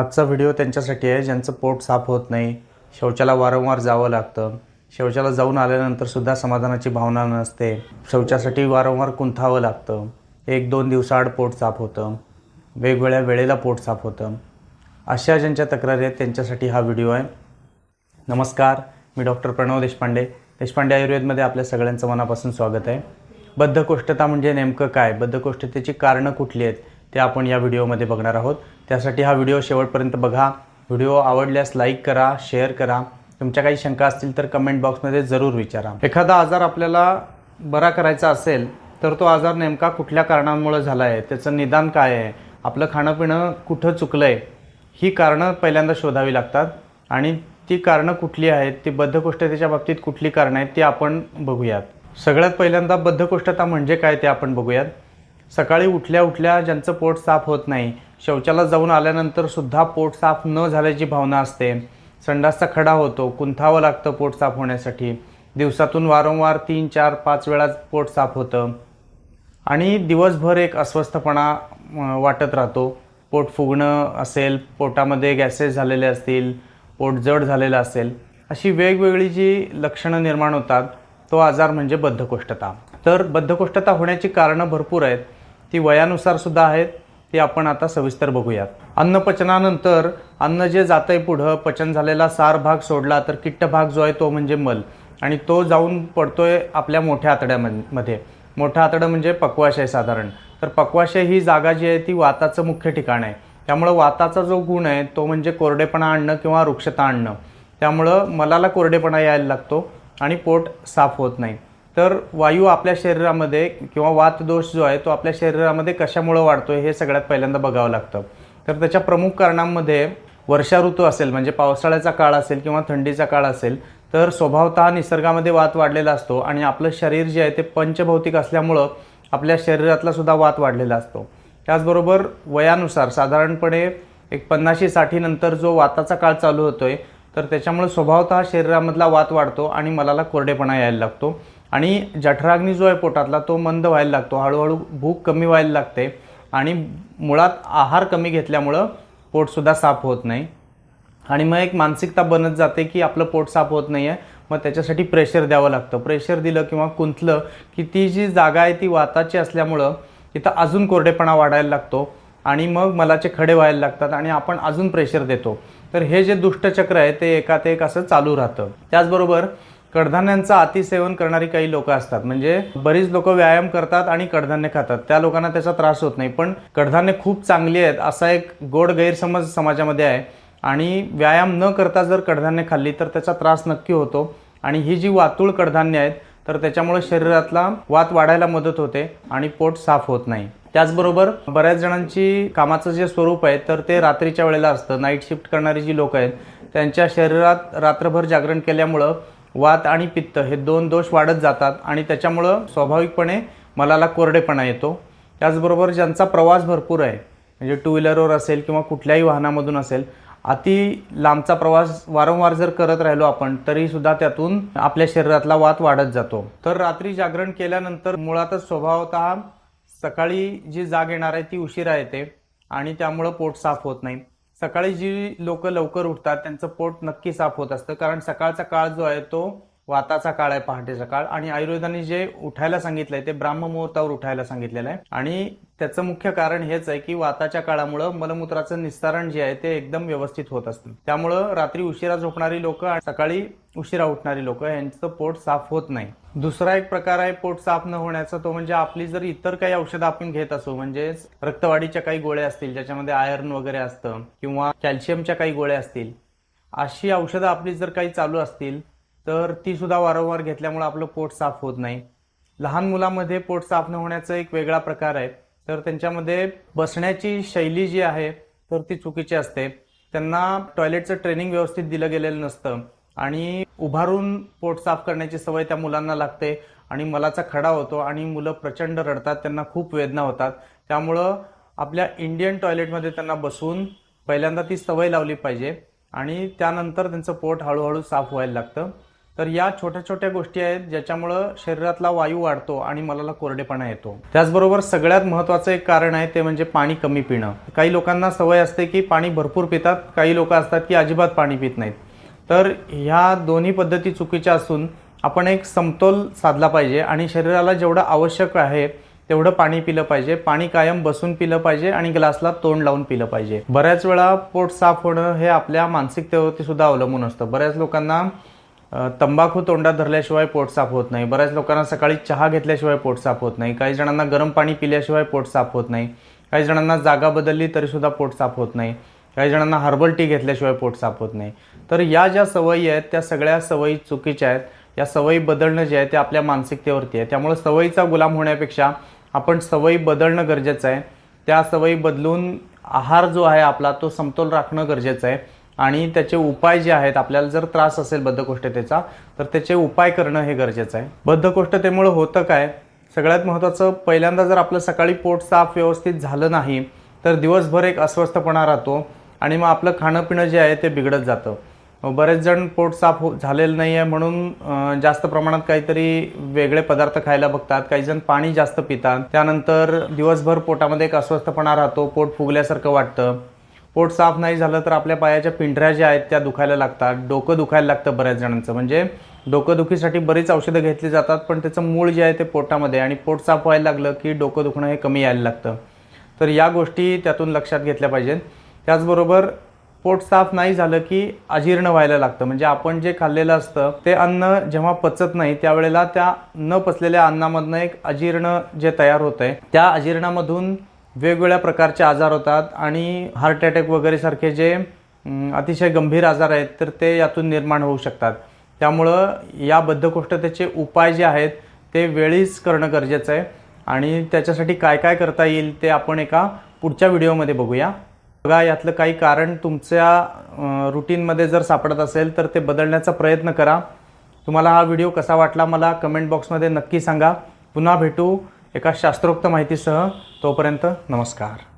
आजचा व्हिडिओ त्यांच्यासाठी आहे ज्यांचं पोट साफ होत नाही. शौचाला वारंवार जावं लागतं. शौचाला जाऊन आल्यानंतर सुद्धा समाधानाची भावना नसते. शौचासाठी वारंवार कुंथावं लागतं. एक दोन दिवसाआड पोट साफ होतं. वेगवेगळ्या वेळेला पोट साफ होतं. अशा ज्यांच्या तक्रारी आहेत त्यांच्यासाठी हा व्हिडिओ आहे. नमस्कार मी डॉक्टर प्रणव देशपांडे. देशपांडे आयुर्वेदमध्ये आपल्या सगळ्यांचं मनापासून स्वागत आहे. बद्धकोष्ठता म्हणजे नेमकं काय? बद्धकोष्ठतेची कारणं कुठली आहेत? ते आपण या व्हिडिओमध्ये बघणार आहोत. त्यासाठी हा व्हिडिओ शेवटपर्यंत बघा. व्हिडिओ आवडल्यास लाईक करा शेअर करा. तुमच्या काही शंका असतील तर कमेंट बॉक्समध्ये जरूर विचारा. एखादा आजार आपल्याला बरा करायचा असेल तर तो आजार नेमका कुठल्या कारणांमुळे झाला आहे त्याचं निदान काय आहे? आपलं खाणंपिणं कुठं चुकलं आहे ही कारणं पहिल्यांदा शोधावी लागतात. आणि ती कारणं कुठली आहेत? ती बद्धकोष्ठतेच्या बाबतीत कुठली कारणं आहेत? ती आपण बघूयात. सगळ्यात पहिल्यांदा बद्धकोष्ठता म्हणजे काय ते आपण बघूयात. सकाळी उठल्या उठल्या ज्यांचं पोट साफ होत नाही शौचाला जाऊन आल्यानंतर सुद्धा पोट साफ न झाल्याची भावना असते. संडासचा खडा होतो कुंथावं लागतं पोट साफ होण्यासाठी. दिवसातून वारंवार तीन चार पाच वेळा पोट साफ होतं. आणि दिवसभर एक अस्वस्थपणा वाटत राहतो. पोट फुगणं असेल पोटामध्ये गॅसेस झालेले असतील पोट जड झालेलं असेल अशी वेगवेगळी जी लक्षणं निर्माण होतात तो आजार म्हणजे बद्धकोष्ठता. तर बद्धकोष्ठता होण्याची कारणं भरपूर आहेत. ती वयानुसार सुद्धा आहेत ती आपण आता सविस्तर बघूयात. अन्नपचनानंतर अन्न जे जातंय पुढं पचन झालेला सार भाग सोडला तर किट्ट भाग जो आहे तो म्हणजे मल. आणि तो जाऊन पडतोय आपल्या मोठ्या आतड्यामध्ये मोठं आतडं म्हणजे पक्वाशय साधारण. तर पक्वाशय ही जागा जी आहे ती वाताचं मुख्य ठिकाण आहे. त्यामुळं वाताचा जो गुण आहे तो म्हणजे कोरडेपणा आणणं किंवा वृक्षता आणणं. त्यामुळं मलाला कोरडेपणा यायला लागतो आणि पोट साफ होत नाही. तर वायू आपल्या शरीरामध्ये किंवा वात दोष जो आहे तो आपल्या शरीरामध्ये कशामुळं वाढतो हे सगळ्यात पहिल्यांदा बघावं लागतं. तर त्याच्या प्रमुख कारणांमध्ये वर्षा ऋतू असेल म्हणजे पावसाळ्याचा काळ असेल किंवा थंडीचा काळ असेल तर स्वभावतः निसर्गामध्ये वात वाढलेला असतो आणि आपलं शरीर जे आहे ते पंचभौतिक असल्यामुळं आपल्या शरीरातला सुद्धा वात वाढलेला असतो. त्याचबरोबर वयानुसार साधारणपणे एक पन्नाशी साठी नंतर जो वाताचा काळ चालू होतोय तर त्याच्यामुळे स्वभावतः शरीरामधला वात वाढतो आणि मलाला कोरडेपणा यायला लागतो. आणि जठराग्नी जो आहे पोटातला तो मंद व्हायला लागतो. हळूहळू भूक कमी व्हायला लागते आणि मुळात आहार कमी घेतल्यामुळं पोटसुद्धा साफ होत नाही. आणि मग एक मानसिकता बनत जाते की आपलं पोट साफ होत नाही आहे मग त्याच्यासाठी प्रेशर द्यावं लागतं. प्रेशर दिलं किंवा कुंतलं की ती जी जागा आहे ती वाताची असल्यामुळं तिथं अजून कोरडेपणा वाढायला लागतो आणि मग मलाचे खडे व्हायला लागतात आणि आपण अजून प्रेशर देतो. तर हे जे दुष्टचक्र आहे ते एका ते एक असं चालू राहतं. त्याचबरोबर कडधान्यांचं अतिसेवन करणारी काही लोक असतात. म्हणजे बरीच लोक व्यायाम करतात आणि कडधान्य खातात. त्या लोकांना त्याचा त्रास होत नाही. पण कडधान्य खूप चांगली आहेत असा एक गोड गैरसमज समाजामध्ये आहे. आणि व्यायाम न करता जर कडधान्य खाल्ली तर त्याचा त्रास नक्की होतो. आणि ही जी वातूळ कडधान्य आहेत तर त्याच्यामुळे शरीरातला वात वाढायला मदत होते आणि पोट साफ होत नाही. त्याचबरोबर बऱ्याच जणांची कामाचं जे स्वरूप आहे तर ते रात्रीच्या वेळेला असतं. नाईट शिफ्ट करणारी जी लोक आहेत त्यांच्या शरीरात रात्रभर जागरण केल्यामुळं वात आणि पित्त हे दोन दोष वाढत जातात आणि त्याच्यामुळं स्वाभाविकपणे मलाला कोरडेपणा येतो. त्याचबरोबर ज्यांचा प्रवास भरपूर आहे म्हणजे टू व्हीलरवर असेल किंवा कुठल्याही वाहनामधून असेल अति लांबचा प्रवास वारंवार जर करत राहिलो आपण तरीसुद्धा त्यातून आपल्या शरीरातला वात वाढत जातो. तर रात्री जागरण केल्यानंतर मुळातच स्वभावतः सकाळी जी जाग येणार आहे ती उशिरा येते आणि त्यामुळं पोट साफ होत नाही. सकाळी जी लोक लवकर उठतात त्यांचं पोट नक्की साफ होत असतं. कारण सकाळचा काळ जो आहे तो वाताचा काळ आहे पहाटेचा काळ. आणि आयुर्वेदाने जे उठायला सांगितलंय ते ब्राह्म मुहूर्तावर उठायला सांगितलेलं आहे. आणि त्याचं मुख्य कारण हेच आहे की वाताच्या काळामुळं मलमूत्राचं निस्तारण जे आहे ते एकदम व्यवस्थित होत असतं. त्यामुळं रात्री उशिरा झोपणारी लोक सकाळी उशिरा उठणारी लोक यांचं पोट साफ होत नाही. दुसरा एक प्रकार आहे पोट साफ न होण्याचा तो म्हणजे आपली जर इतर काही औषधं आपण घेत असू म्हणजे रक्तवाढीच्या काही गोळ्या असतील ज्याच्यामध्ये आयर्न वगैरे असतं किंवा कॅल्शियमच्या काही गोळ्या असतील अशी औषधं आपली जर काही चालू असतील तर ती सुद्धा वारंवार घेतल्यामुळे आपलं पोट साफ होत नाही. लहान मुलामध्ये पोट साफ न होण्याचा एक वेगळा प्रकार आहे. तर त्यांच्यामध्ये बसण्याची शैली जी आहे तर ती चुकीची असते. त्यांना टॉयलेटचं ट्रेनिंग व्यवस्थित दिलं गेलेलं नसतं. आणि उभारून पोट साफ करण्याची सवय त्या मुलांना लागते आणि मलाचा खडा होतो आणि मुलं प्रचंड रडतात त्यांना खूप वेदना होतात. त्यामुळं आपल्या इंडियन टॉयलेटमध्ये त्यांना बसून पहिल्यांदा ती सवय लावली पाहिजे आणि त्यानंतर त्यांचं पोट हळूहळू साफ व्हायला लागतं. तर या छोट्या छोट्या गोष्टी आहेत ज्याच्यामुळं शरीरातला वायू वाढतो आणि मलाला कोरडेपणा येतो. त्याचबरोबर सगळ्यात महत्त्वाचं एक कारण आहे ते म्हणजे पाणी कमी पिणं. काही लोकांना सवय असते की पाणी भरपूर पितात काही लोक असतात की अजिबात पाणी पित नाहीत. तर ह्या दोन्ही पद्धती चुकीच्या असून आपण एक समतोल साधला पाहिजे आणि शरीराला जेवढं आवश्यक आहे तेवढं पाणी पिलं पाहिजे. पाणी कायम बसून पिलं पाहिजे आणि ग्लासला तोंड लावून पिलं पाहिजे. बऱ्याच वेळा पोट साफ होणं हे आपल्या मानसिकतेवरती सुद्धा अवलंबून असतं. बऱ्याच लोकांना तंबाखू तोंडात धरल्याशिवाय पोट साफ होत नाही. बऱ्याच लोकांना सकाळी चहा घेतल्याशिवाय पोट साफ होत नाही. काही जणांना गरम पाणी पिल्याशिवाय पोट साफ होत नाही. काही जणांना जागा बदलली तरीसुद्धा पोट साफ होत नाही. काही जणांना हर्बल टी घेतल्याशिवाय पोट साफ होत नाही. तर या ज्या सवयी आहेत त्या सगळ्या सवयी चुकीच्या आहेत. या सवयी बदलणं जे आहे ते आपल्या मानसिकतेवरती आहे. त्यामुळे सवयीचा गुलाम होण्यापेक्षा आपण सवयी बदलणं गरजेचं आहे. त्या सवयी बदलून आहार जो आहे आपला तो समतोल राखणं गरजेचं आहे. आणि त्याचे उपाय जे आहेत आपल्याला जर त्रास असेल बद्धकोष्ठतेचा तर त्याचे उपाय करणं हे गरजेचं आहे. बद्धकोष्ठतेमुळे होतं काय? सगळ्यात महत्त्वाचं पहिल्यांदा जर आपलं सकाळी पोट साफ व्यवस्थित झालं नाही तर दिवसभर एक अस्वस्थपणा राहतो. आणि मग आपलं खाणं पिणं जे आहे ते बिघडत जातं. बरेच जण पोट साफ हो झालेलं नाही आहे म्हणून जास्त प्रमाणात काहीतरी वेगळे पदार्थ खायला बघतात. काही जण पाणी जास्त पितात. त्यानंतर दिवसभर पोटामध्ये एक अस्वस्थपणा राहतो पोट फुगल्यासारखं वाटतं. पोट साफ नाही झालं तर आपल्या पायाच्या पिंढऱ्या ज्या आहेत त्या दुखायला लागतात. डोकं दुखायला लागतं बऱ्याच जणांचं. म्हणजे डोकंदुखीसाठी बरीच औषधं घेतली जातात पण त्याचं मूळ जे आहे ते पोटामध्ये आणि पोट साफ व्हायला लागलं की डोकं दुखणं हे कमी यायला लागतं. तर या गोष्टी त्यातून लक्षात घेतल्या पाहिजेत. त्याचबरोबर पोट साफ नाही झालं की अजीर्ण व्हायला लागतं. म्हणजे आपण जे खाल्लेलं असतं ते अन्न जेव्हा पचत नाही त्यावेळेला त्या न पचलेल्या अन्नामधनं एक अजीर्ण जे तयार होत आहे त्या अजीर्णामधून वेगवेगळ्या प्रकारचे आजार होतात आणि हार्ट अटॅक वगैरे सारखे जे अतिशय गंभीर आजार आहेत तर ते यातून निर्माण होऊ शकतात. त्यामुळं या बद्धकोष्ठतेचे उपाय जे आहेत ते वेळीच करणं गरजेचं आहे. आणि त्याच्यासाठी काय काय करता येईल ते आपण एका पुढच्या व्हिडिओमध्ये बघूया. बघा यातलं काही कारण तुमच्या रुटीनमध्ये जर सापडत असेल तर ते बदलण्याचा प्रयत्न करा. तुम्हाला हा व्हिडिओ कसा वाटला मला कमेंट बॉक्समध्ये नक्की सांगा. पुन्हा भेटू एका शास्त्रोक्त माहितीसह. तोपर्यंत नमस्कार.